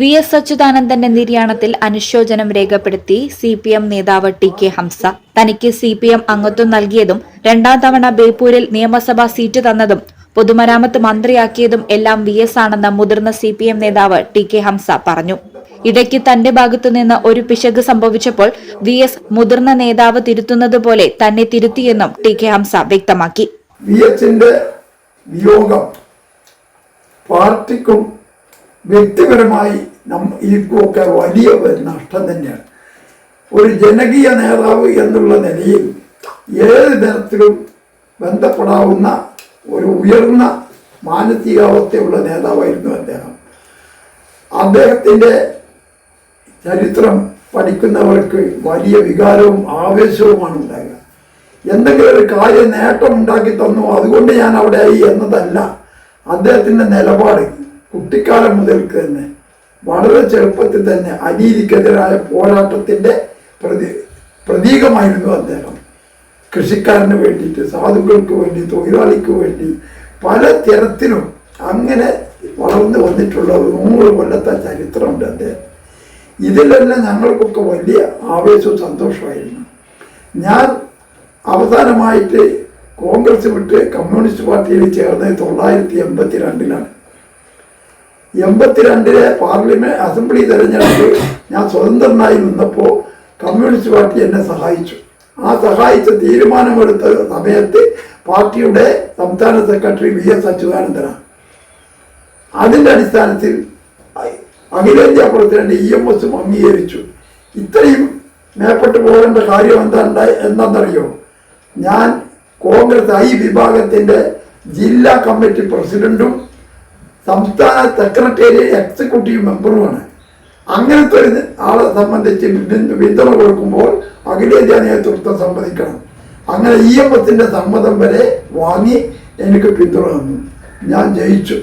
V S അച്യുതാനന്ദന്റെ നിര്യാണത്തിൽ അനുശോചനം രേഖപ്പെടുത്തി സി പി എം നേതാവ് ടി കെ ഹംസ. തനിക്ക് സി പി എം അംഗത്വം നൽകിയതും രണ്ടാം തവണ ബേപ്പൂരിൽ നിയമസഭാ സീറ്റ് തന്നതും പൊതുമരാമത്ത് മന്ത്രിയാക്കിയതും എല്ലാം വി എസ് ആണെന്ന് മുതിർന്ന സി പി എം നേതാവ് ടി കെ ഹംസ പറഞ്ഞു. ഇടയ്ക്ക് തന്റെ ഭാഗത്തുനിന്ന് ഒരു പിശക് സംഭവിച്ചപ്പോൾ വി എസ് മുതിർന്ന നേതാവ് തിരുത്തുന്നത് പോലെ തന്നെ തിരുത്തിയെന്നും ടി കെ ഹംസ വ്യക്തമാക്കി. വിയോഗം പാർട്ടിക്കും വ്യക്തിപരമായി നം ഈക്കുമൊക്കെ വലിയ നഷ്ടം തന്നെയാണ്. ഒരു ജനകീയ നേതാവ് എന്നുള്ള നിലയിൽ ഏത് തരത്തിലും ബന്ധപ്പെടാവുന്ന ഒരു ഉയർന്ന മാനസികാവസ്ഥയുള്ള നേതാവായിരുന്നു അദ്ദേഹം. അദ്ദേഹത്തിന്റെ ചരിത്രം പഠിക്കുന്നവർക്ക് വലിയ വികാരവും ആവേശവുമാണ് ഉണ്ടാകുക എന്തെങ്കിലും ഒരു കാര്യം നേട്ടം ഉണ്ടാക്കി തന്നു അതുകൊണ്ട് ഞാൻ അവിടെ ആയി എന്നതല്ല അദ്ദേഹത്തിന്റെ നിലപാട്. കുട്ടിക്കാലം മുതൽക്ക് തന്നെ വളരെ ചെറുപ്പത്തിൽ തന്നെ അനീതിക്കെതിരായ പോരാട്ടത്തിന്റെ പ്രതി പ്രതീകമായിരുന്നു അദ്ദേഹം. കൃഷിക്കാരന് വേണ്ടിയിട്ട് സാധുക്കൾക്ക് വേണ്ടി തൊഴിലാളിക്ക് വേണ്ടി പല തരത്തിലും അങ്ങനെ വളർന്നു വന്നിട്ടുള്ള ഒരു നൂറ് കൊല്ലത്തെ ചരിത്രമുണ്ട് അദ്ദേഹം. ഇതിലെല്ലാം ഞങ്ങൾക്കൊക്കെ വലിയ ആവേശവും സന്തോഷമായിരുന്നു. ഞാൻ അവസാനമായിട്ട് കോൺഗ്രസ് വിട്ട് കമ്മ്യൂണിസ്റ്റ് പാർട്ടിയിൽ ചേർന്നത് തൊള്ളായിരത്തി എൺപത്തി രണ്ടിലാണ് എൺപത്തിരണ്ടിലെ പാർലമെന്റ് അസംബ്ലി തെരഞ്ഞെടുപ്പിൽ ഞാൻ സ്വതന്ത്രനായി നിന്നപ്പോൾ കമ്മ്യൂണിസ്റ്റ് പാർട്ടി എന്നെ സഹായിച്ചു. ആ സഹായിച്ച തീരുമാനമെടുത്ത സമയത്ത് പാർട്ടിയുടെ സംസ്ഥാന സെക്രട്ടറി വി എസ് അച്യുതാനന്ദനാണ്. അതിന്റെ അടിസ്ഥാനത്തിൽ അഖിലേന്ത്യാ പ്രസിഡന്റ് ഇ എം എസും അംഗീകരിച്ചു. ഇത്രയും മേപ്പെട്ട് പോകേണ്ട കാര്യം എന്താ എന്താണെന്നറിയോ? ഞാൻ കോൺഗ്രസ് ഐ വിഭാഗത്തിന്റെ ജില്ലാ കമ്മിറ്റി പ്രസിഡന്റും സംസ്ഥാന സെക്രട്ടേറിയറ്റ് എക്സിക്യൂട്ടീവ് മെമ്പറുമാണ് അങ്ങനത്തെ ഒരു ആളെ സംബന്ധിച്ച് പിന്തു- പിന്തുണ കൊടുക്കുമ്പോൾ അഖിലേന്ത്യാ നേതൃത്വം സമ്മതിക്കണം. അങ്ങനെ ഇ എം എസിന്റെ സമ്മതം വരെ വാങ്ങി എനിക്ക് പിന്തുണ തന്നു. ഞാൻ ജയിച്ചു.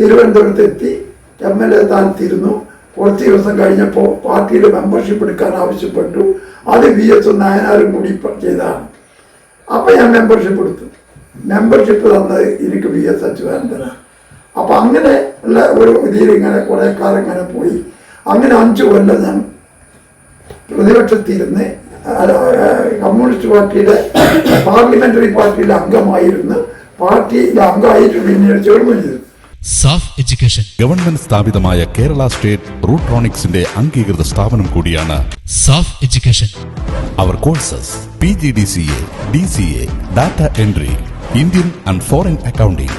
തിരുവനന്തപുരത്ത് എത്തി. എം എൽ എ സ്ഥാനത്തിരുന്നു കുറച്ച് ദിവസം കഴിഞ്ഞപ്പോൾ പാർട്ടിയുടെ മെമ്പർഷിപ്പ് എടുക്കാൻ ആവശ്യപ്പെട്ടു. അത് വി എസ് നായനാരും കൂടി ചെയ്തതാണ്. അപ്പം ഞാൻ മെമ്പർഷിപ്പ് എടുത്തു. മെമ്പർഷിപ്പ് തന്നത് എനിക്ക് വി എസ് അച്യുതാനന്ദനാണ്. അപ്പം അങ്ങനെ ഉള്ള ഒരു ഇതിൽ ഇങ്ങനെ കുറേ കാലം ഇങ്ങനെ പോയി. അങ്ങനെ അഞ്ചു കൊല്ലം ഞാൻ പ്രതിപക്ഷത്തിരുന്ന് കമ്മ്യൂണിസ്റ്റ് പാർട്ടിയുടെ പാർലമെന്ററി പാർട്ടിയിലെ അംഗമായിരുന്നു പാർട്ടിയിലെ അംഗമായിട്ട് പിന്നീട് ചേർന്നു ചെയ്തു. SAFF education. ഗവൺമെന്റ് സ്ഥാപിതമായ കേരള സ്റ്റേറ്റ് റൂട്രോണിക്സിന്റെ അംഗീകൃത സ്ഥാപനം കൂടിയാണ് SAFF education. Our courses P G D C A D C A data entry Indian and foreign accounting.